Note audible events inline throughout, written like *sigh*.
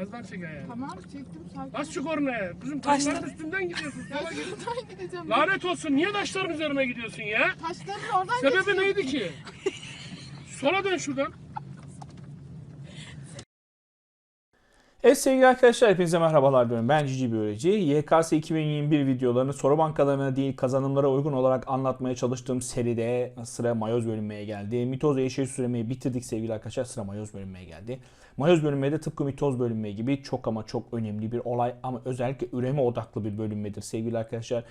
Az daha çek ayağını. Tamam çektim sakin. Bas şu kornaya. Taşlar- taşların üstünden gidiyorsun. *laughs* Ya Sola git. şuradan gideceğim. Lanet olsun. Niye taşların üzerine gidiyorsun ya? Taşların oradan Sebebi geçtim. neydi ki? *laughs* Sola dön şuradan. Evet sevgili arkadaşlar hepinize merhabalar diyorum. Ben Cici Böreci. YKS 2021 videolarını soru bankalarına değil kazanımlara uygun olarak anlatmaya çalıştığım seride sıra mayoz bölünmeye geldi. Mitoz eşeği süremeyi bitirdik sevgili arkadaşlar. Sıra mayoz bölünmeye geldi. Mayoz bölünme de tıpkı mitoz bölünme gibi çok ama çok önemli bir olay ama özellikle üreme odaklı bir bölünmedir sevgili arkadaşlar.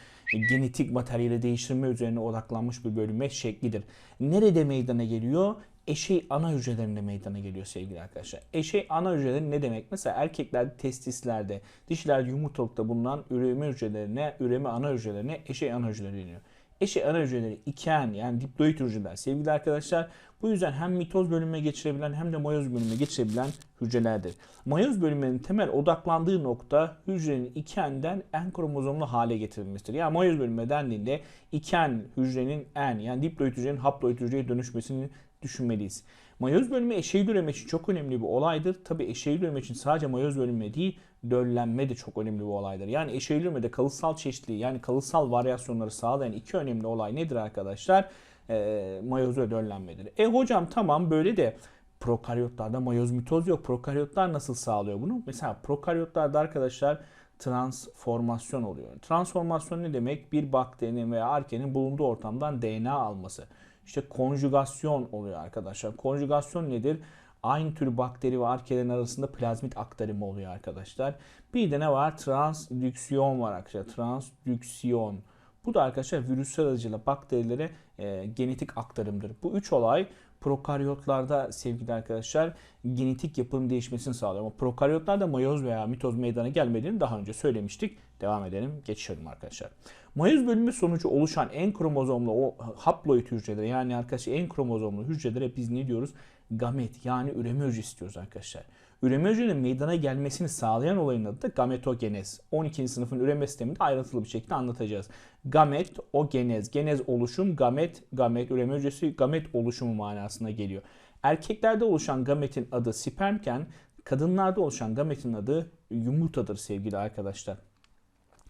Genetik materyali değiştirme üzerine odaklanmış bir bölünme şeklidir. Nerede meydana geliyor? Eşey ana hücrelerinde meydana geliyor sevgili arkadaşlar. Eşey ana hücreleri ne demek? Mesela erkeklerde testislerde, dişilerde yumurtalıkta bulunan üreme hücrelerine, üreme ana hücrelerine eşey ana hücreleri deniyor. Eşey ana hücreleri iken yani diploid hücreler sevgili arkadaşlar. Bu yüzden hem mitoz bölünme geçirebilen hem de mayoz bölünme geçirebilen hücrelerdir. Mayoz bölünmenin temel odaklandığı nokta hücrenin ikenden en kromozomlu hale getirilmesidir. Yani mayoz bölünme dendiğinde iken hücrenin en yani diploid hücrenin haploid hücreye dönüşmesini düşünmeliyiz. Mayoz bölünme eşeği üreme için çok önemli bir olaydır. Tabi eşeği üreme için sadece mayoz bölünme değil, döllenme de çok önemli bir olaydır. Yani eşeği üremede kalıtsal çeşitliliği yani kalıtsal varyasyonları sağlayan iki önemli olay nedir arkadaşlar? E, mayoz ve döllenmedir. E hocam tamam böyle de prokaryotlarda mayoz mitoz yok. Prokaryotlar nasıl sağlıyor bunu? Mesela prokaryotlarda arkadaşlar transformasyon oluyor. Transformasyon ne demek? Bir bakterinin veya arkenin bulunduğu ortamdan DNA alması. İşte konjugasyon oluyor arkadaşlar. Konjugasyon nedir? Aynı tür bakteri ve arkelerin arasında plazmit aktarımı oluyor arkadaşlar. Bir de ne var? Transdüksiyon var arkadaşlar. Transdüksiyon. Bu da arkadaşlar virüsler aracılığıyla bakterilere e, genetik aktarımdır. Bu üç olay prokaryotlarda sevgili arkadaşlar genetik yapının değişmesini sağlıyor. Ama prokaryotlarda mayoz veya mitoz meydana gelmediğini daha önce söylemiştik. Devam edelim. Geçiyorum arkadaşlar. Mayoz bölünme sonucu oluşan en kromozomlu o haploid hücrelere yani arkadaşlar en kromozomlu hücrelere biz ne diyoruz? Gamet yani üreme hücresi diyoruz arkadaşlar. Üreme hücrenin meydana gelmesini sağlayan olayın adı da gametogenez. 12. sınıfın üreme sisteminde ayrıntılı bir şekilde anlatacağız. Gamet, o genez. Genez oluşum, gamet, gamet, üreme hücresi gamet oluşumu manasına geliyor. Erkeklerde oluşan gametin adı spermken kadınlarda oluşan gametin adı yumurtadır sevgili arkadaşlar.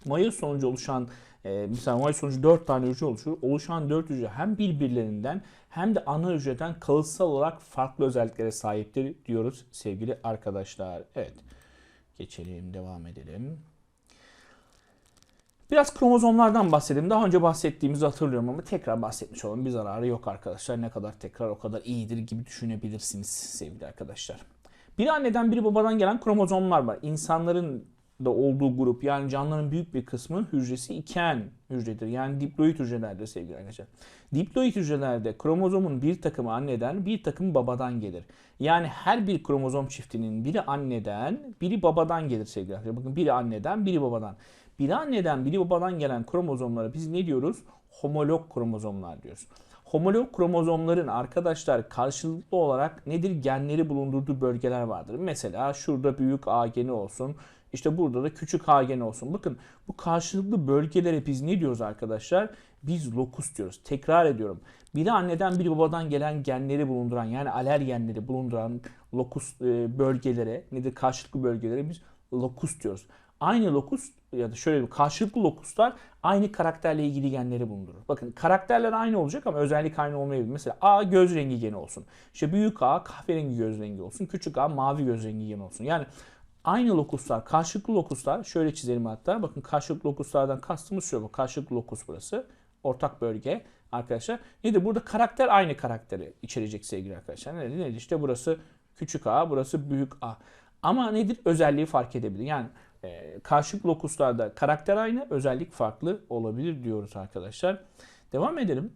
Mayoz sonucu oluşan e, mesela mayoz sonucu 4 tane hücre oluşur. Oluşan 4 hücre hem birbirlerinden hem de ana hücreden kalıtsal olarak farklı özelliklere sahiptir diyoruz sevgili arkadaşlar. Evet. Geçelim, devam edelim. Biraz kromozomlardan bahsedelim. Daha önce bahsettiğimizi hatırlıyorum ama tekrar bahsetmiş olalım. Bir zararı yok arkadaşlar. Ne kadar tekrar o kadar iyidir gibi düşünebilirsiniz sevgili arkadaşlar. Bir anneden biri babadan gelen kromozomlar var. İnsanların da olduğu grup yani canlıların büyük bir kısmı hücresi iken hücredir. Yani diploid hücrelerdir sevgili arkadaşlar. Diploid hücrelerde kromozomun bir takımı anneden bir takımı babadan gelir. Yani her bir kromozom çiftinin biri anneden biri babadan gelir sevgili arkadaşlar. Bakın biri anneden biri babadan. Biri anneden biri babadan gelen kromozomlara biz ne diyoruz? Homolog kromozomlar diyoruz. Homolog kromozomların arkadaşlar karşılıklı olarak nedir? Genleri bulundurduğu bölgeler vardır. Mesela şurada büyük A geni olsun. İşte burada da küçük geni olsun. Bakın bu karşılıklı bölgelere biz ne diyoruz arkadaşlar? Biz lokus diyoruz. Tekrar ediyorum. Biri anneden biri babadan gelen genleri bulunduran yani aler genleri bulunduran lokus e, bölgelere nedir? Karşılıklı bölgelere biz lokus diyoruz. Aynı lokus ya da şöyle bir karşılıklı lokuslar aynı karakterle ilgili genleri bulundurur. Bakın karakterler aynı olacak ama özellik aynı olmayabilir. Mesela A göz rengi geni olsun. İşte büyük A kahverengi göz rengi olsun. Küçük A mavi göz rengi geni olsun. Yani aynı lokuslar, karşılıklı lokuslar şöyle çizelim hatta. Bakın karşılıklı lokuslardan kastımız şu. Bu karşılıklı lokus burası. Ortak bölge arkadaşlar. Nedir? Burada karakter aynı karakteri içerecek sevgili arkadaşlar. Nedir? Nedir? İşte burası küçük A, burası büyük A. Ama nedir? Özelliği fark edebilir. Yani e, karşılıklı lokuslarda karakter aynı, özellik farklı olabilir diyoruz arkadaşlar. Devam edelim.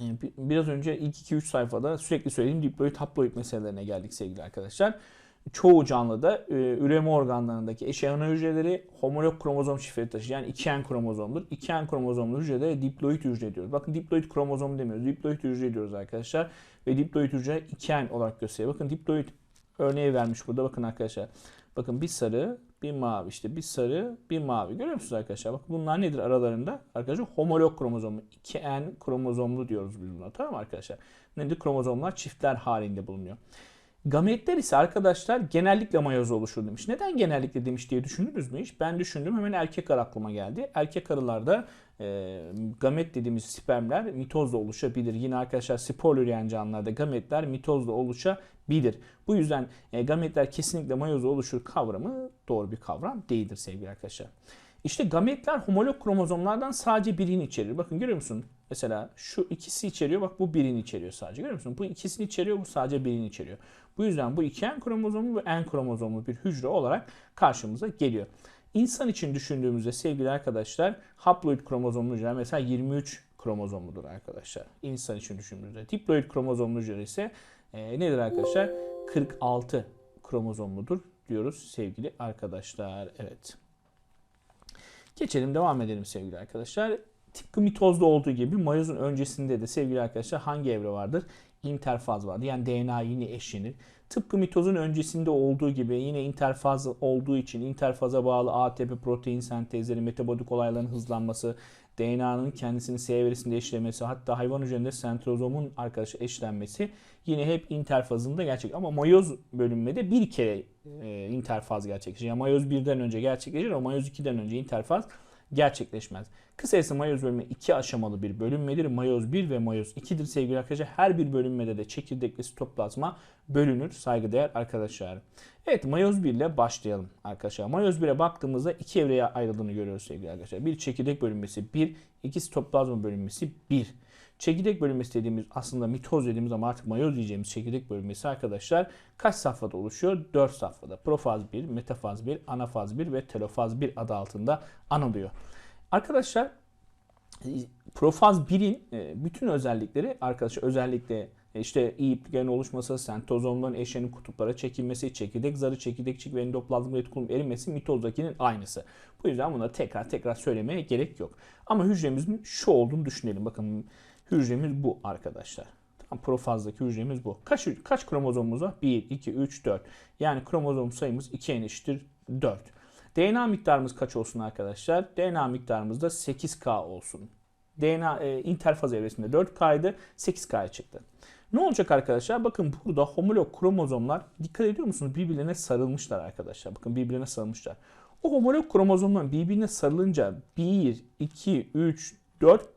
E, Biraz önce ilk 2-3 sayfada sürekli söylediğim diploid haploid meselelerine geldik sevgili arkadaşlar. Çoğu canlıda e, üreme organlarındaki eşey hücreleri homolog kromozom şifreli taşıyor. Yani 2N kromozomdur. 2N kromozomlu hücrelere diploid hücre diyoruz. Bakın diploid kromozom demiyoruz. Diploid hücre diyoruz arkadaşlar. Ve diploid hücre 2N olarak gösteriyor. Bakın diploid örneği vermiş burada. Bakın arkadaşlar. Bakın bir sarı, bir mavi işte bir sarı, bir mavi. Görüyor musunuz arkadaşlar? Bakın bunlar nedir aralarında? Arkadaşlar homolog kromozomu. 2N kromozomlu diyoruz biz buna. Tamam mı arkadaşlar? Nedir? Kromozomlar çiftler halinde bulunuyor. Gametler ise arkadaşlar genellikle mayoz oluşur demiş. Neden genellikle demiş diye düşünürüz mü hiç? Ben düşündüm hemen erkek arı aklıma geldi. Erkek arılarda e, gamet dediğimiz spermler mitozla oluşabilir. Yine arkadaşlar spor üreyen canlılarda gametler mitozla oluşabilir. Bu yüzden e, gametler kesinlikle mayozla oluşur kavramı doğru bir kavram değildir sevgili arkadaşlar. İşte gametler homolog kromozomlardan sadece birini içerir. Bakın görüyor musun? Mesela şu ikisi içeriyor. Bak bu birini içeriyor sadece. Görüyor musun? Bu ikisini içeriyor. Bu sadece birini içeriyor. Bu yüzden bu iki en kromozomlu ve en kromozomlu bir hücre olarak karşımıza geliyor. İnsan için düşündüğümüzde sevgili arkadaşlar haploid kromozomlu hücre mesela 23 kromozomludur arkadaşlar. İnsan için düşündüğümüzde. Diploid kromozomlu hücre ise e, nedir arkadaşlar? 46 kromozomludur diyoruz sevgili arkadaşlar. Evet. Geçelim devam edelim sevgili arkadaşlar. Tıpkı mitozda olduğu gibi mayozun öncesinde de sevgili arkadaşlar hangi evre vardır? interfaz vardır. Yani DNA yine eşlenir. Tıpkı mitozun öncesinde olduğu gibi yine interfaz olduğu için interfaza bağlı ATP protein sentezleri, metabolik olayların hızlanması, DNA'nın kendisini S eşlemesi, hatta hayvan üzerinde sentrozomun arkadaşı eşlenmesi yine hep interfazında gerçek. Ama mayoz bölünmede bir kere e, interfaz gerçekleşir. Yani mayoz 1'den önce gerçekleşir ama mayoz 2'den önce interfaz gerçekleşmez. Kısacası mayoz bölünme iki aşamalı bir bölünmedir. Mayoz 1 ve mayoz 2'dir sevgili arkadaşlar. Her bir bölünmede de çekirdekli sitoplazma bölünür saygıdeğer arkadaşlar. Evet mayoz 1 ile başlayalım arkadaşlar. Mayoz 1'e baktığımızda iki evreye ayrıldığını görüyoruz sevgili arkadaşlar. Bir çekirdek bölünmesi 1, iki sitoplazma bölünmesi 1. Çekirdek bölünmesi dediğimiz aslında mitoz dediğimiz ama artık mayoz diyeceğimiz çekirdek bölünmesi arkadaşlar kaç safhada oluşuyor? 4 safhada. Profaz 1, metafaz 1, anafaz 1 ve telofaz 1 adı altında anılıyor. Arkadaşlar Profaz 1'in e, bütün özellikleri arkadaşlar özellikle e, işte iyi oluşması, sentozomların eşlenin kutuplara çekilmesi, çekirdek zarı, çekirdekçik ve endoplazmik retikulum erimesi mitozdakinin aynısı. Bu yüzden bunları tekrar tekrar söylemeye gerek yok. Ama hücremizin şu olduğunu düşünelim. Bakın hücremiz bu arkadaşlar. Tamam, profazdaki hücremiz bu. Kaç, kaç kromozomumuz var? 1, 2, 3, 4. Yani kromozom sayımız 2 eşittir 4. DNA miktarımız kaç olsun arkadaşlar? DNA miktarımız da 8K olsun. DNA e, interfaz evresinde 4K'ydı, 8K'ya çıktı. Ne olacak arkadaşlar? Bakın burada homolog kromozomlar dikkat ediyor musunuz? Birbirlerine sarılmışlar arkadaşlar. Bakın birbirine sarılmışlar. O homolog kromozomlar birbirine sarılınca 1, 2, 3, 4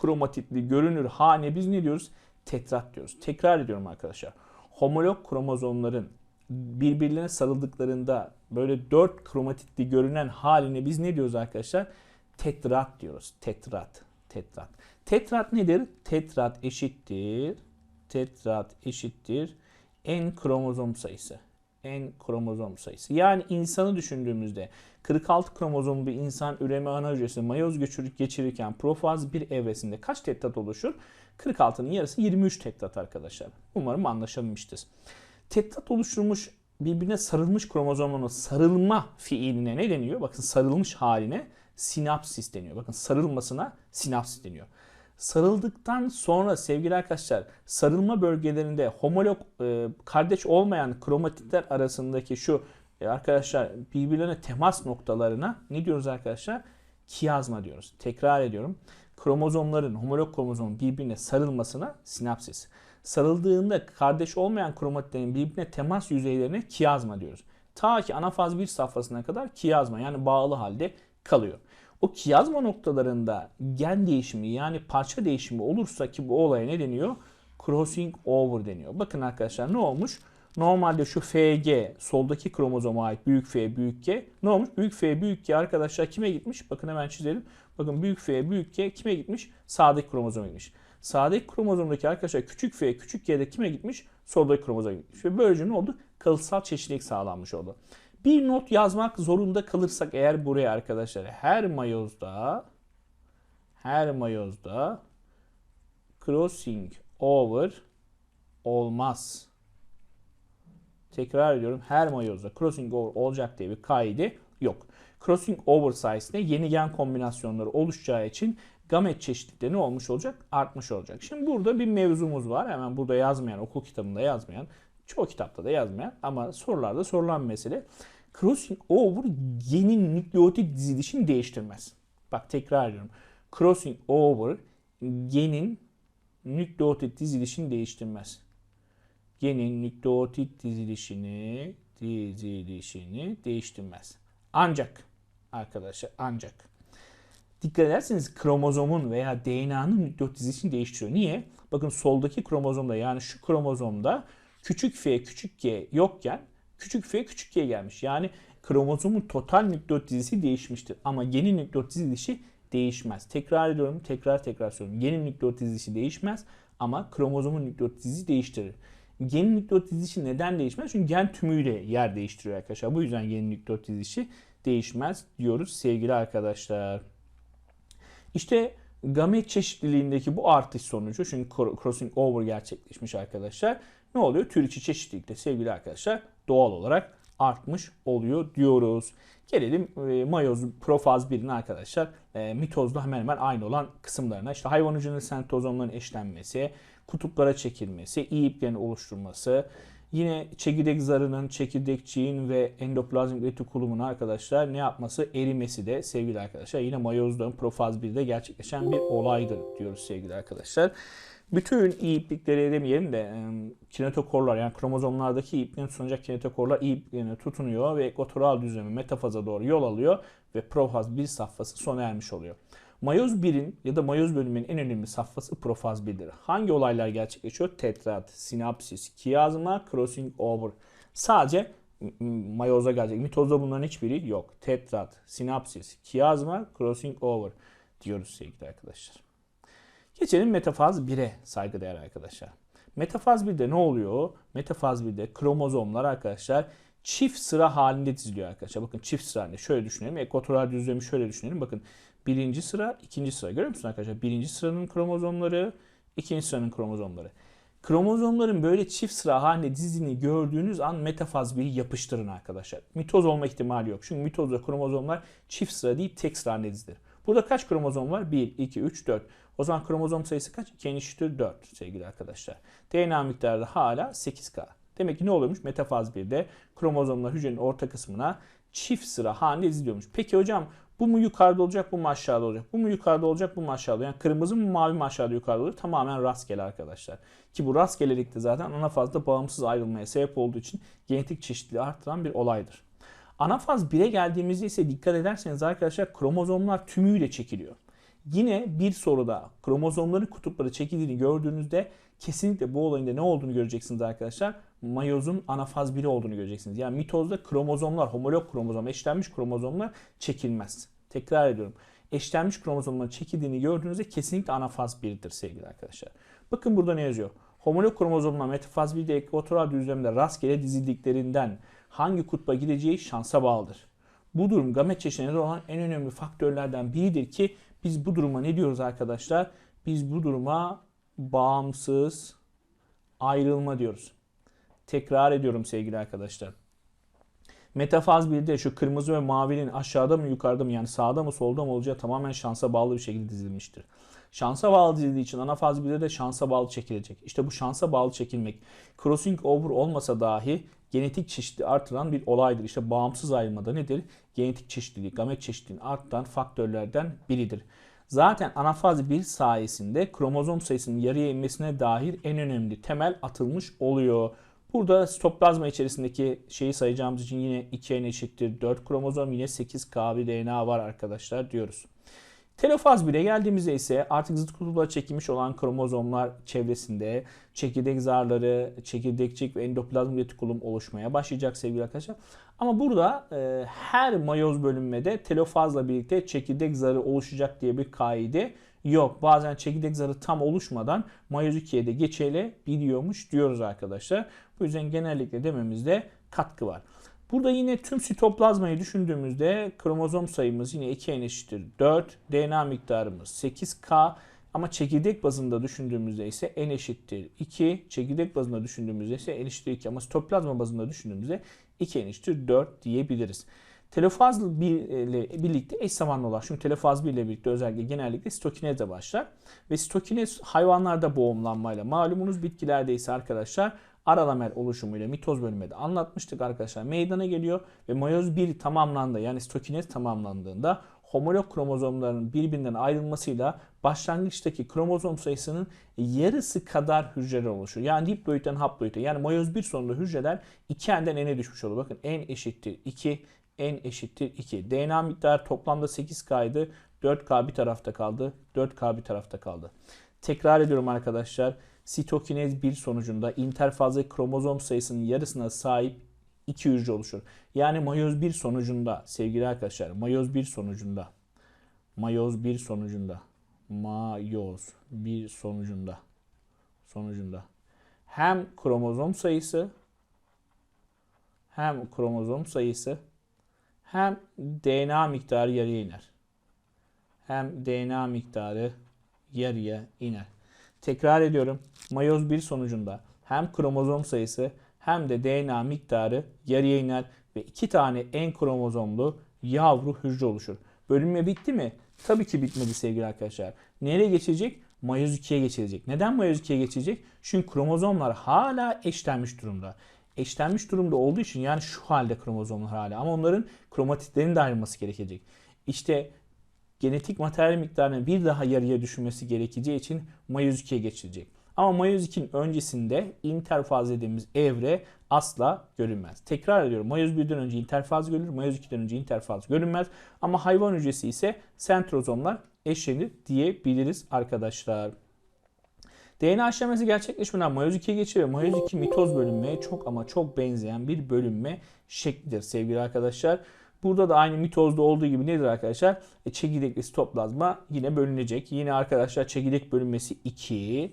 kromatitli görünür hane biz ne diyoruz? Tetrat diyoruz. Tekrar ediyorum arkadaşlar. Homolog kromozomların birbirlerine sarıldıklarında böyle 4 kromatitli görünen haline biz ne diyoruz arkadaşlar? Tetrat diyoruz. Tetrat. Tetrat. Tetrat nedir? Tetrat eşittir. Tetrat eşittir. En kromozom sayısı. En kromozom sayısı. Yani insanı düşündüğümüzde 46 kromozomlu bir insan üreme ana hücresi mayoz geçirir, geçirirken profaz bir evresinde kaç tetrat oluşur? 46'nın yarısı 23 tetrat arkadaşlar. Umarım anlaşılmıştır. Tetrat oluşturmuş birbirine sarılmış kromozomların sarılma fiiline ne deniyor? Bakın sarılmış haline sinapsis deniyor. Bakın sarılmasına sinapsis deniyor. Sarıldıktan sonra sevgili arkadaşlar sarılma bölgelerinde homolog e, kardeş olmayan kromatitler arasındaki şu e, arkadaşlar birbirlerine temas noktalarına ne diyoruz arkadaşlar? Kiyazma diyoruz. Tekrar ediyorum. Kromozomların homolog kromozomun birbirine sarılmasına sinapsis. Sarıldığında kardeş olmayan kromatitlerin birbirine temas yüzeylerine kiyazma diyoruz. Ta ki anafaz 1 safhasına kadar kiyazma yani bağlı halde kalıyor. O kiyazma noktalarında gen değişimi yani parça değişimi olursa ki bu olaya ne deniyor? Crossing over deniyor. Bakın arkadaşlar ne olmuş? Normalde şu FG soldaki kromozoma ait büyük F büyük G ne olmuş? Büyük F büyük G arkadaşlar kime gitmiş? Bakın hemen çizelim. Bakın büyük F büyük G kime gitmiş? Sağdaki kromozoma gitmiş. Sağdaki kromozomdaki arkadaşlar küçük F küçük G'de kime gitmiş? Soldaki kromozoma gitmiş. Ve böylece ne oldu? Kalıtsal çeşitlilik sağlanmış oldu. Bir not yazmak zorunda kalırsak eğer buraya arkadaşlar her mayozda her mayozda crossing over olmaz. Tekrar ediyorum her mayozda crossing over olacak diye bir kaide yok. Crossing over sayesinde yeni gen kombinasyonları oluşacağı için gamet çeşitlilikleri ne olmuş olacak? Artmış olacak. Şimdi burada bir mevzumuz var. Hemen burada yazmayan, okul kitabında yazmayan, çoğu kitapta da yazmayan ama sorularda sorulan mesele. Crossing over genin nükleotit dizilişini değiştirmez. Bak tekrar ediyorum. Crossing over genin nükleotit dizilişini değiştirmez. genin nükleotit dizilişini dizilişini değiştirmez. Ancak arkadaşlar ancak dikkat ederseniz kromozomun veya DNA'nın nükleot dizilişini değiştiriyor. Niye? Bakın soldaki kromozomda yani şu kromozomda küçük f küçük g yokken küçük f küçük g gelmiş. Yani kromozomun total nükleot dizisi değişmiştir. Ama genin nükleot dizilişi değişmez. Tekrar ediyorum, tekrar tekrar söylüyorum. Genin nükleot dizilişi değişmez ama kromozomun nükleot dizisi değiştirir. Genin nükleot dizilişi neden değişmez? Çünkü gen tümüyle yer değiştiriyor arkadaşlar. Bu yüzden genin nükleot dizilişi değişmez diyoruz sevgili arkadaşlar. İşte gamet çeşitliliğindeki bu artış sonucu çünkü crossing over gerçekleşmiş arkadaşlar. Ne oluyor? Tür içi çeşitlilikte sevgili arkadaşlar doğal olarak artmış oluyor diyoruz. Gelelim e, mayoz profaz 1'in arkadaşlar e, mitozla hemen hemen aynı olan kısımlarına. İşte hayvan hücreleri sentozomların eşlenmesi, kutuplara çekilmesi, iyi iplerin oluşturması, Yine çekirdek zarının, çekirdekçiğin ve endoplazmik retikulumun arkadaşlar ne yapması? Erimesi de sevgili arkadaşlar yine mayozların profaz 1'de gerçekleşen bir olaydır diyoruz sevgili arkadaşlar. Bütün iyi iplikleri demeyelim de kinetokorlar yani kromozomlardaki iyi iplerin tutunacak kinetokorlar iyi iplerine tutunuyor ve ekvatoral düzleme metafaza doğru yol alıyor ve profaz 1 safhası sona ermiş oluyor. Mayoz 1'in ya da mayoz bölümünün en önemli safhası profaz 1'dir. Hangi olaylar gerçekleşiyor? Tetrat, sinapsis, kiyazma, crossing over. Sadece mayoza gelecek. Mitozda bunların hiçbiri yok. Tetrat, sinapsis, kiyazma, crossing over diyoruz sevgili arkadaşlar. Geçelim metafaz 1'e saygıdeğer arkadaşlar. Metafaz 1'de ne oluyor? Metafaz 1'de kromozomlar arkadaşlar çift sıra halinde diziliyor arkadaşlar. Bakın çift sıra halinde. Şöyle düşünelim. Ekvatoral düzlemi şöyle düşünelim. Bakın birinci sıra, ikinci sıra. Görüyor musunuz arkadaşlar? Birinci sıranın kromozomları, ikinci sıranın kromozomları. Kromozomların böyle çift sıra halinde dizini gördüğünüz an metafaz 1'i yapıştırın arkadaşlar. Mitoz olma ihtimali yok. Çünkü mitozda kromozomlar çift sıra değil tek sıra halinde dizilir. Burada kaç kromozom var? 1, 2, 3, 4. O zaman kromozom sayısı kaç? 2 eşittir 4 sevgili arkadaşlar. DNA miktarı da hala 8K. Demek ki ne oluyormuş? Metafaz 1'de kromozomlar hücrenin orta kısmına çift sıra halinde diziliyormuş. Peki hocam bu mu yukarıda olacak, bu mu aşağıda olacak? Bu mu yukarıda olacak, bu mu aşağıda? Yani kırmızı mı, mavi mi aşağıda yukarıda olur? Tamamen rastgele arkadaşlar. Ki bu rastgelelik de zaten ana fazda bağımsız ayrılmaya sebep olduğu için genetik çeşitliliği arttıran bir olaydır. Ana faz 1'e geldiğimizde ise dikkat ederseniz arkadaşlar kromozomlar tümüyle çekiliyor. Yine bir soruda kromozomların kutupları çekildiğini gördüğünüzde kesinlikle bu olayın da ne olduğunu göreceksiniz arkadaşlar. Mayozun anafaz 1'i olduğunu göreceksiniz. Yani mitozda kromozomlar, homolog kromozom, eşlenmiş kromozomlar çekilmez. Tekrar ediyorum. Eşlenmiş kromozomların çekildiğini gördüğünüzde kesinlikle anafaz 1'dir sevgili arkadaşlar. Bakın burada ne yazıyor? Homolog kromozomlar metafaz 1'de ekvatoral düzlemde rastgele dizildiklerinden hangi kutba gideceği şansa bağlıdır. Bu durum gamet çeşitlerinde olan en önemli faktörlerden biridir ki biz bu duruma ne diyoruz arkadaşlar? Biz bu duruma bağımsız ayrılma diyoruz. Tekrar ediyorum sevgili arkadaşlar. Metafaz 1'de şu kırmızı ve mavinin aşağıda mı yukarıda mı yani sağda mı solda mı olacağı tamamen şansa bağlı bir şekilde dizilmiştir. Şansa bağlı dizildiği için ana faz 1'de de şansa bağlı çekilecek. İşte bu şansa bağlı çekilmek crossing over olmasa dahi genetik çeşitliliği artıran bir olaydır. İşte bağımsız ayrılmada nedir? Genetik çeşitliliği, gamet çeşitliliğini arttıran faktörlerden biridir. Zaten anafaz 1 sayesinde kromozom sayısının yarıya inmesine dair en önemli temel atılmış oluyor. Burada sitoplazma içerisindeki şeyi sayacağımız için yine 2N eşittir 4 kromozom yine 8K bir DNA var arkadaşlar diyoruz. Telofaz 1'e geldiğimizde ise artık zıt kutuplara çekilmiş olan kromozomlar çevresinde çekirdek zarları, çekirdekçik ve endoplazm retikulum oluşmaya başlayacak sevgili arkadaşlar. Ama burada e, her mayoz bölünmede telofazla birlikte çekirdek zarı oluşacak diye bir kaide yok. Bazen çekirdek zarı tam oluşmadan mayoz 2'ye de geçebiliyormuş diyoruz arkadaşlar. Bu yüzden genellikle dememizde katkı var. Burada yine tüm sitoplazmayı düşündüğümüzde kromozom sayımız yine 2n eşittir 4. DNA miktarımız 8K. Ama çekirdek bazında düşündüğümüzde ise n eşittir 2. Çekirdek bazında düşündüğümüzde ise n eşittir 2. Ama sitoplazma bazında düşündüğümüzde 2 n eşittir 4 diyebiliriz. Telofaz ile birlikte eş zamanlı olarak, çünkü telofaz 1 ile birlikte özellikle genellikle sitokinezle başlar. Ve sitokinez hayvanlarda boğumlanmayla, malumunuz bitkilerde ise arkadaşlar aralamer oluşumuyla mitoz bölümünde anlatmıştık arkadaşlar. Meydana geliyor ve mayoz 1 tamamlandı yani stokinez tamamlandığında homolog kromozomların birbirinden ayrılmasıyla başlangıçtaki kromozom sayısının yarısı kadar hücreler oluşur. Yani diploidten haploide yani mayoz 1 sonunda hücreler 2n'den n'e düşmüş olur. Bakın n eşittir 2, n eşittir 2. DNA miktarı toplamda 8K'ydı. 4K bir tarafta kaldı. 4K bir tarafta kaldı. Tekrar ediyorum arkadaşlar. Sitokinez 1 sonucunda interfazlı kromozom sayısının yarısına sahip iki hücre oluşur. Yani mayoz 1 sonucunda sevgili arkadaşlar mayoz 1 sonucunda mayoz 1 sonucunda mayoz 1 sonucunda sonucunda hem kromozom sayısı hem kromozom sayısı hem DNA miktarı yarıya iner. Hem DNA miktarı yarıya iner. Tekrar ediyorum. Mayoz 1 sonucunda hem kromozom sayısı hem de DNA miktarı yarıya iner ve iki tane en kromozomlu yavru hücre oluşur. Bölünme bitti mi? Tabii ki bitmedi sevgili arkadaşlar. Nereye geçecek? Mayoz 2'ye geçilecek. Neden mayoz 2'ye geçecek? Çünkü kromozomlar hala eşlenmiş durumda. Eşlenmiş durumda olduğu için yani şu halde kromozomlar hala ama onların kromatitlerin de ayrılması gerekecek. İşte genetik materyal miktarının bir daha yarıya düşürmesi gerekeceği için mayoz 2'ye geçilecek. Ama mayoz 2'nin öncesinde interfaz dediğimiz evre asla görünmez. Tekrar ediyorum. Mayoz 1'den önce interfaz görülür. Mayoz 2'den önce interfaz görünmez. Ama hayvan hücresi ise sentrozomlar eşlenir diyebiliriz arkadaşlar. DNA işlemesi gerçekleşmeden mayoz 2'ye geçiyor mayoz 2 mitoz bölünmeye çok ama çok benzeyen bir bölünme şeklidir sevgili arkadaşlar. Burada da aynı mitozda olduğu gibi nedir arkadaşlar? E, çekirdekli sitoplazma yine bölünecek. Yine arkadaşlar çekirdek bölünmesi 2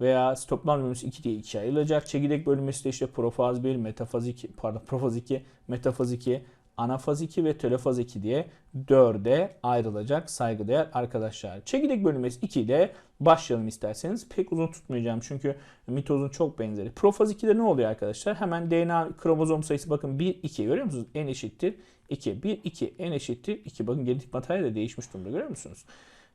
veya sitoplazma bölünmesi 2 diye 2 ayrılacak. Çekirdek bölünmesi de işte profaz 1, metafaz 2, pardon profaz 2, metafaz 2, anafaz 2 ve telofaz 2 diye 4'e ayrılacak saygıdeğer arkadaşlar. Çekirdek bölünmesi 2 ile başlayalım isterseniz. Pek uzun tutmayacağım çünkü mitozun çok benzeri. Profaz 2'de ne oluyor arkadaşlar? Hemen DNA kromozom sayısı bakın 1, 2 görüyor musunuz? N eşittir 2. 1, 2, N eşittir 2. Bakın genetik materyal de değişmiş durumda görüyor musunuz?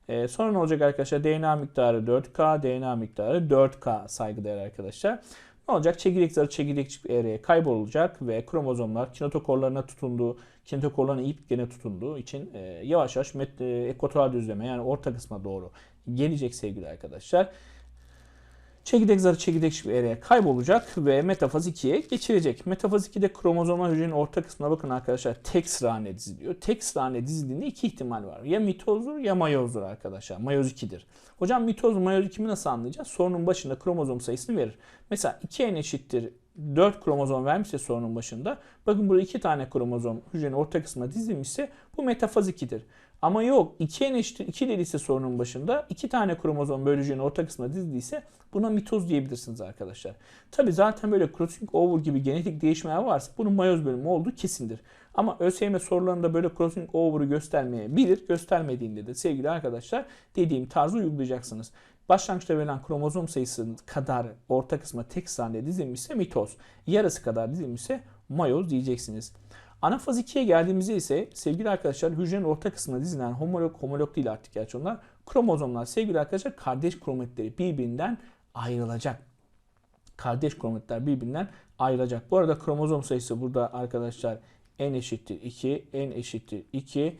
Ee, sonra ne olacak arkadaşlar? DNA miktarı 4K, DNA miktarı 4K saygıdeğer arkadaşlar. Ne olacak? Çekirdek zarı çekirdek evreye kaybolacak ve kromozomlar kinetokorlarına tutunduğu, kinetokorlarına ip gene tutunduğu için e, yavaş yavaş met, e, ekvatoral düzleme yani orta kısma doğru gelecek sevgili arkadaşlar. Çekirdek zarı çekirdek evreye kaybolacak ve metafaz 2'ye geçirecek. Metafaz 2'de kromozomlar hücrenin orta kısmına bakın arkadaşlar tek sıra halinde diziliyor. Tek sıra halinde dizildiğinde iki ihtimal var. Ya mitozdur ya mayozdur arkadaşlar. Mayoz 2'dir. Hocam mitoz mayoz 2 mi nasıl anlayacağız? Sorunun başında kromozom sayısını verir. Mesela 2n eşittir 4 kromozom vermişse sorunun başında. Bakın burada 2 tane kromozom hücrenin orta kısmına dizilmişse bu metafaz 2'dir. Ama yok 2n eşittir 2 dediyse sorunun başında 2 tane kromozom hücrenin orta kısmına dizildiyse buna mitoz diyebilirsiniz arkadaşlar. Tabi zaten böyle crossing over gibi genetik değişmeler varsa bunun mayoz bölümü olduğu kesindir. Ama ÖSYM sorularında böyle crossing over'ı göstermeyebilir. Göstermediğinde de sevgili arkadaşlar dediğim tarzı uygulayacaksınız. Başlangıçta verilen kromozom sayısı kadar orta kısma tek saniye dizilmişse mitoz, yarısı kadar dizilmişse mayoz diyeceksiniz. Anafaz 2'ye geldiğimizde ise sevgili arkadaşlar hücrenin orta kısmına dizilen homolog, homolog değil artık gerçi onlar. Kromozomlar sevgili arkadaşlar kardeş kromatitleri birbirinden ayrılacak. Kardeş kromatitler birbirinden ayrılacak. Bu arada kromozom sayısı burada arkadaşlar n eşittir 2, n eşittir 2.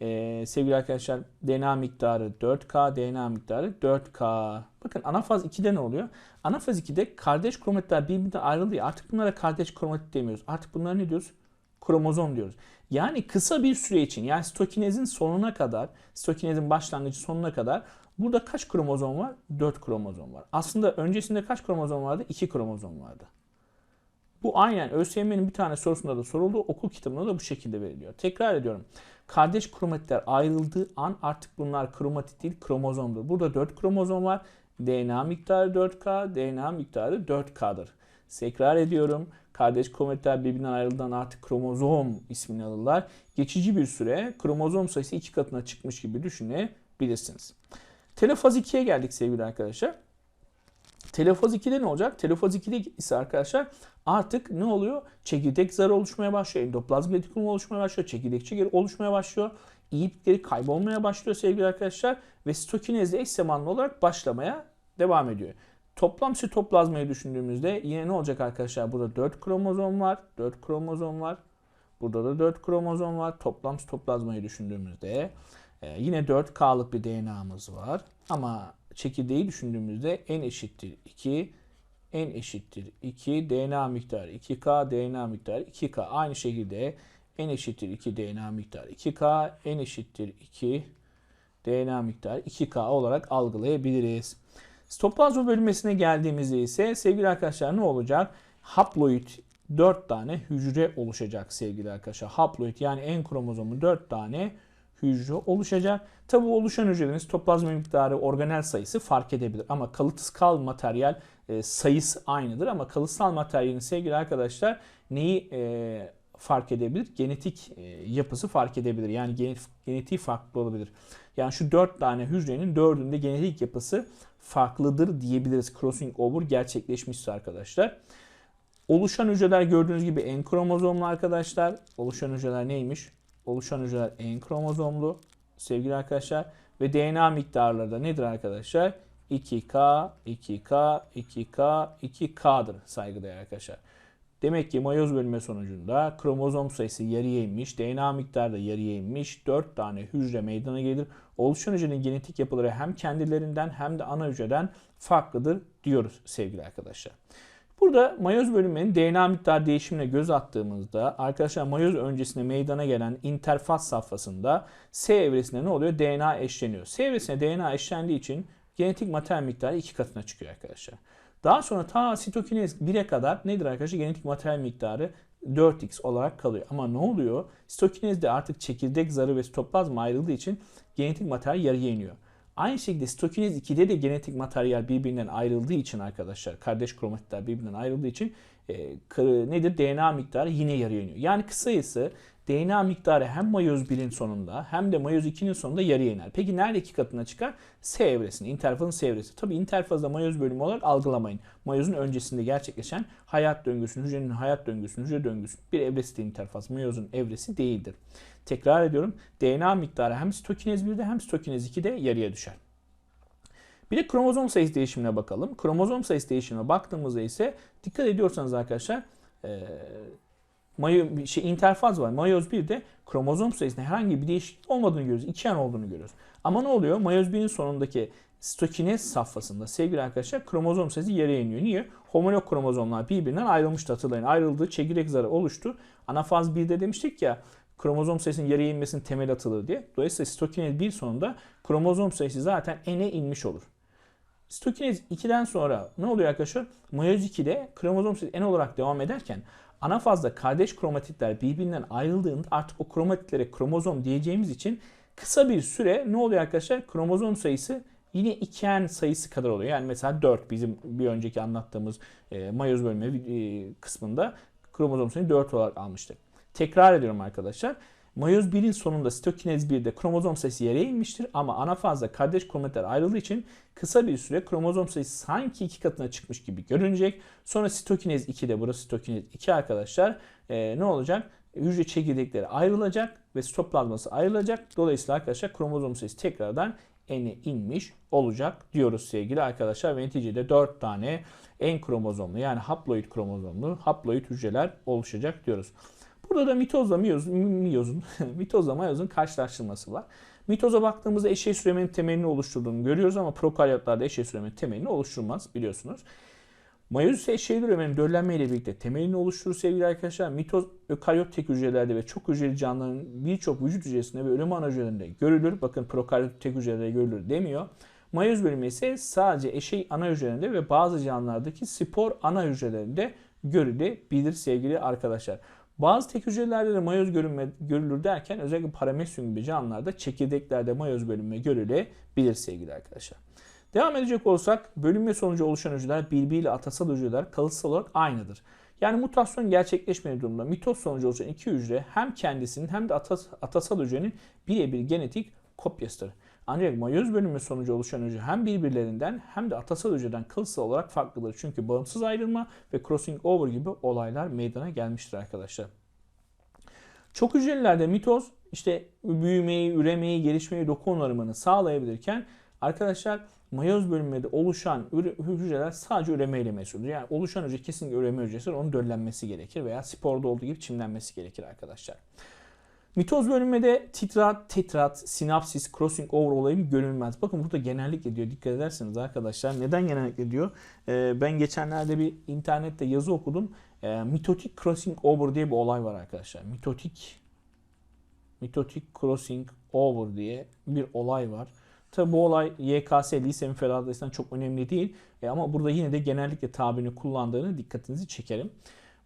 Ee, sevgili arkadaşlar DNA miktarı 4K, DNA miktarı 4K. Bakın anafaz 2'de ne oluyor? Anafaz 2'de kardeş kromatitler birbirinden ayrılıyor. Artık bunlara kardeş kromatit demiyoruz. Artık bunlara ne diyoruz? Kromozom diyoruz. Yani kısa bir süre için yani stokinezin sonuna kadar, stokinezin başlangıcı sonuna kadar burada kaç kromozom var? 4 kromozom var. Aslında öncesinde kaç kromozom vardı? 2 kromozom vardı. Bu aynen ÖSYM'nin bir tane sorusunda da soruldu. Okul kitabında da bu şekilde veriliyor. Tekrar ediyorum. Kardeş kromatitler ayrıldığı an artık bunlar kromatit değil kromozomdur. Burada 4 kromozom var. DNA miktarı 4K, DNA miktarı 4K'dır. Tekrar ediyorum. Kardeş kromatitler birbirinden ayrıldığından artık kromozom ismini alırlar. Geçici bir süre kromozom sayısı iki katına çıkmış gibi düşünebilirsiniz. Telofaz 2'ye geldik sevgili arkadaşlar. Telofaz 2'de ne olacak? Telofaz 2'de ise arkadaşlar artık ne oluyor? Çekirdek zarı oluşmaya başlıyor. Endoplazm retikulum oluşmaya başlıyor. Çekirdek çekirdeği oluşmaya başlıyor. İyipleri kaybolmaya başlıyor sevgili arkadaşlar. Ve stokinezle eş zamanlı olarak başlamaya devam ediyor. Toplam sitoplazmayı düşündüğümüzde yine ne olacak arkadaşlar? Burada 4 kromozom var. 4 kromozom var. Burada da 4 kromozom var. Toplam sitoplazmayı düşündüğümüzde e, yine 4K'lık bir DNA'mız var. Ama çekirdeği düşündüğümüzde n eşittir 2, n eşittir 2, DNA miktarı 2K, DNA miktarı 2K. Aynı şekilde n eşittir 2, DNA miktarı 2K, n eşittir 2, DNA miktarı 2K olarak algılayabiliriz. Stoplazma bölünmesine geldiğimizde ise sevgili arkadaşlar ne olacak? Haploid 4 tane hücre oluşacak sevgili arkadaşlar. Haploid yani en kromozomu 4 tane hücre oluşacak. Tabi oluşan hücrelerin stoplazma miktarı organel sayısı fark edebilir. Ama kalıtsal materyal e, sayısı aynıdır. Ama kalıtsal materyalin sevgili arkadaşlar neyi e, fark edebilir? Genetik e, yapısı fark edebilir. Yani genet, genetiği farklı olabilir. Yani şu 4 tane hücrenin 4'ünde genetik yapısı farklıdır diyebiliriz. Crossing over gerçekleşmişse arkadaşlar. Oluşan hücreler gördüğünüz gibi en kromozomlu arkadaşlar. Oluşan hücreler neymiş? Oluşan hücreler en kromozomlu sevgili arkadaşlar. Ve DNA miktarları da nedir arkadaşlar? 2K, 2K, 2K, 2K'dır saygıdeğer arkadaşlar. Demek ki mayoz bölünme sonucunda kromozom sayısı yarıya inmiş, DNA miktarı da yarıya inmiş, 4 tane hücre meydana gelir. Oluşan hücrenin genetik yapıları hem kendilerinden hem de ana hücreden farklıdır diyoruz sevgili arkadaşlar. Burada mayoz bölünmenin DNA miktar değişimine göz attığımızda arkadaşlar mayoz öncesinde meydana gelen interfaz safhasında S evresinde ne oluyor? DNA eşleniyor. S evresinde DNA eşlendiği için genetik materyal miktarı iki katına çıkıyor arkadaşlar. Daha sonra ta sitokinez 1'e kadar nedir arkadaşlar? Genetik materyal miktarı 4x olarak kalıyor. Ama ne oluyor? Sitokinezde artık çekirdek zarı ve sitoplazma ayrıldığı için genetik materyal yarıya iniyor. Aynı şekilde sitokinez 2'de de genetik materyal birbirinden ayrıldığı için arkadaşlar, kardeş kromatitler birbirinden ayrıldığı için e, nedir? DNA miktarı yine yarıya iniyor. Yani kısayası DNA miktarı hem mayoz 1'in sonunda hem de mayoz 2'nin sonunda yarıya iner. Peki nerede iki katına çıkar? S evresinde, interfazın S evresi. Tabi interfazda mayoz bölümü olarak algılamayın. Mayozun öncesinde gerçekleşen hayat döngüsünün, hücrenin hayat döngüsünün, hücre döngüsünün bir evresi de interfaz. Mayozun evresi değildir. Tekrar ediyorum. DNA miktarı hem sitokinez 1'de hem sitokinez 2'de yarıya düşer. Bir de kromozom sayısı değişimine bakalım. Kromozom sayısı değişimine baktığımızda ise dikkat ediyorsanız arkadaşlar e, mayo, şey, interfaz var. Mayoz 1'de kromozom sayısında herhangi bir değişiklik olmadığını görüyoruz. İki yan olduğunu görüyoruz. Ama ne oluyor? Mayoz 1'in sonundaki stokinez safhasında sevgili arkadaşlar kromozom sayısı yere iniyor. Niye? Homolog kromozomlar birbirinden ayrılmıştı hatırlayın. Ayrıldığı çekirdek zarı oluştu. Anafaz 1'de demiştik ya kromozom sayısının yarıya inmesinin temel atılır diye. Dolayısıyla stokinez 1 sonunda kromozom sayısı zaten n'e inmiş olur. Stokinez 2'den sonra ne oluyor arkadaşlar? Mayoz 2'de kromozom sayısı n olarak devam ederken ana fazda kardeş kromatitler birbirinden ayrıldığında artık o kromatitlere kromozom diyeceğimiz için kısa bir süre ne oluyor arkadaşlar? Kromozom sayısı yine 2n sayısı kadar oluyor. Yani mesela 4 bizim bir önceki anlattığımız e, mayoz bölme e, kısmında kromozom sayısı 4 olarak almıştık. Tekrar ediyorum arkadaşlar. Mayoz 1'in sonunda sitokinez 1'de kromozom sayısı yere inmiştir ama ana fazda kardeş kromatitler ayrıldığı için kısa bir süre kromozom sayısı sanki iki katına çıkmış gibi görünecek. Sonra sitokinez 2'de burası sitokinez 2 arkadaşlar e, ne olacak? Hücre çekirdekleri ayrılacak ve sitoplazması ayrılacak. Dolayısıyla arkadaşlar kromozom sayısı tekrardan n'e inmiş olacak diyoruz sevgili arkadaşlar. Ve neticede 4 tane en kromozomlu yani haploid kromozomlu haploid hücreler oluşacak diyoruz. Burada da mitozla miyozun, *laughs* miyozun mitozla mayozun karşılaştırması var. Mitoza baktığımızda eşey süremenin temelini oluşturduğunu görüyoruz ama prokaryotlarda eşey süremenin temelini oluşturmaz biliyorsunuz. Mayoz ise eşey üremenin döllenme ile birlikte temelini oluşturur sevgili arkadaşlar. Mitoz ökaryot tek hücrelerde ve çok hücreli canlıların birçok vücut hücresinde ve ölüm ana hücrelerinde görülür. Bakın prokaryot tek hücrelerde görülür demiyor. Mayoz bölümü ise sadece eşey ana hücrelerinde ve bazı canlılardaki spor ana hücrelerinde görülebilir sevgili arkadaşlar. Bazı tek hücrelerde de mayoz görünme, görülür derken özellikle paramesyum gibi canlılarda çekirdeklerde mayoz bölünme görülebilir sevgili arkadaşlar. Devam edecek olursak bölünme sonucu oluşan hücreler birbiriyle atasal hücreler kalıtsal olarak aynıdır. Yani mutasyon gerçekleşmediği durumda mitoz sonucu oluşan iki hücre hem kendisinin hem de atas, atasal hücrenin birebir genetik kopyasıdır. Ancak mayoz bölünme sonucu oluşan hücre hem birbirlerinden hem de atasal hücreden kalıtsal olarak farklıdır. Çünkü bağımsız ayrılma ve crossing over gibi olaylar meydana gelmiştir arkadaşlar. Çok hücrelerde mitoz işte büyümeyi, üremeyi, gelişmeyi, doku onarımını sağlayabilirken arkadaşlar mayoz bölünmede oluşan hücreler sadece üremeyle mesuldür. Yani oluşan hücre kesinlikle üreme hücresidir. Onun döllenmesi gerekir veya sporda olduğu gibi çimlenmesi gerekir arkadaşlar. Mitoz bölünmede titrat, tetrat, sinapsis, crossing over olayı görülmez. Bakın burada genellikle diyor. Dikkat ederseniz arkadaşlar. Neden genellikle diyor? Ee, ben geçenlerde bir internette yazı okudum. Ee, mitotik crossing over diye bir olay var arkadaşlar. Mitotik mitotik crossing over diye bir olay var. Tabi bu olay YKS lise müfredatlarından çok önemli değil. E, ama burada yine de genellikle tabirini kullandığını dikkatinizi çekerim.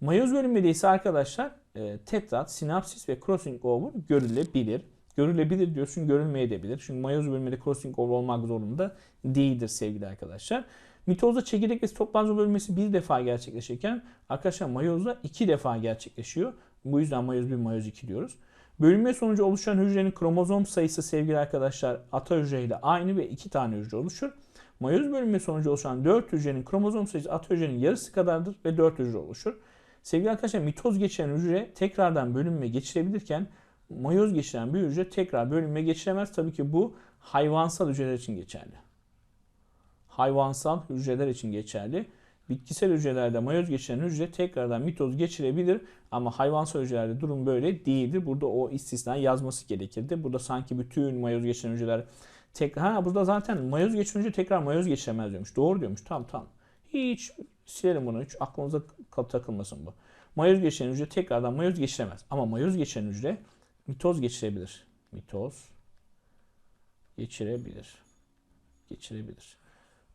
Mayoz bölünmede ise arkadaşlar e, tetrat, sinapsis ve crossing over görülebilir. Görülebilir diyorsun görülmeyebilir. Çünkü mayoz bölünmede crossing over olmak zorunda değildir sevgili arkadaşlar. Mitozda çekirdek ve sitoplazma bölünmesi bir defa gerçekleşirken arkadaşlar mayozda iki defa gerçekleşiyor. Bu yüzden mayoz 1, mayoz 2 diyoruz. Bölünme sonucu oluşan hücrenin kromozom sayısı sevgili arkadaşlar ata hücreyle aynı ve iki tane hücre oluşur. Mayoz bölünme sonucu oluşan 4 hücrenin kromozom sayısı ata hücrenin yarısı kadardır ve 4 hücre oluşur. Sevgili arkadaşlar mitoz geçiren hücre tekrardan bölünme geçirebilirken mayoz geçiren bir hücre tekrar bölünme geçiremez. Tabii ki bu hayvansal hücreler için geçerli. Hayvansal hücreler için geçerli. Bitkisel hücrelerde mayoz geçiren hücre tekrardan mitoz geçirebilir ama hayvansal hücrelerde durum böyle değildir. Burada o istisna yazması gerekirdi. Burada sanki bütün mayoz geçiren hücreler tekrar ha burada zaten mayoz geçiren hücre tekrar mayoz geçiremez diyormuş. Doğru diyormuş. Tamam tamam. Hiç silerim bunu. Hiç aklınıza kal- takılmasın bu. Mayoz geçiren hücre tekrardan mayoz geçiremez. Ama mayoz geçiren hücre mitoz geçirebilir. Mitoz geçirebilir. Geçirebilir.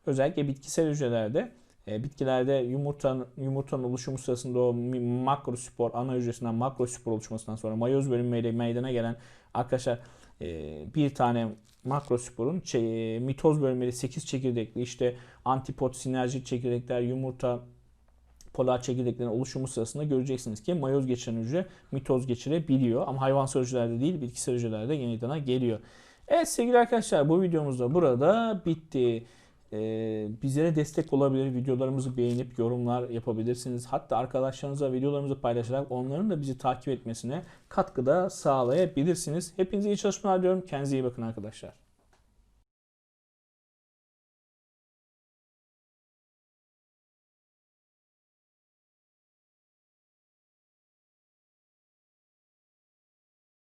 Özellikle bitkisel hücrelerde e, bitkilerde yumurtanın, yumurtanın oluşumu sırasında o makrospor ana hücresinden makrospor oluşmasından sonra mayoz bölünmeyle meydana gelen arkadaşlar e, bir tane makrosporun e, mitoz bölünmeli 8 çekirdekli işte antipod sinerjik çekirdekler yumurta polar çekirdeklerin oluşumu sırasında göreceksiniz ki mayoz geçiren hücre mitoz geçirebiliyor. Ama hayvansal hücrelerde değil bitkisel hücrelerde yeniden geliyor. Evet sevgili arkadaşlar bu videomuz da burada bitti. Ee, bizlere destek olabilir. Videolarımızı beğenip yorumlar yapabilirsiniz. Hatta arkadaşlarınıza videolarımızı paylaşarak onların da bizi takip etmesine katkıda sağlayabilirsiniz. Hepinize iyi çalışmalar diliyorum. Kendinize iyi bakın arkadaşlar.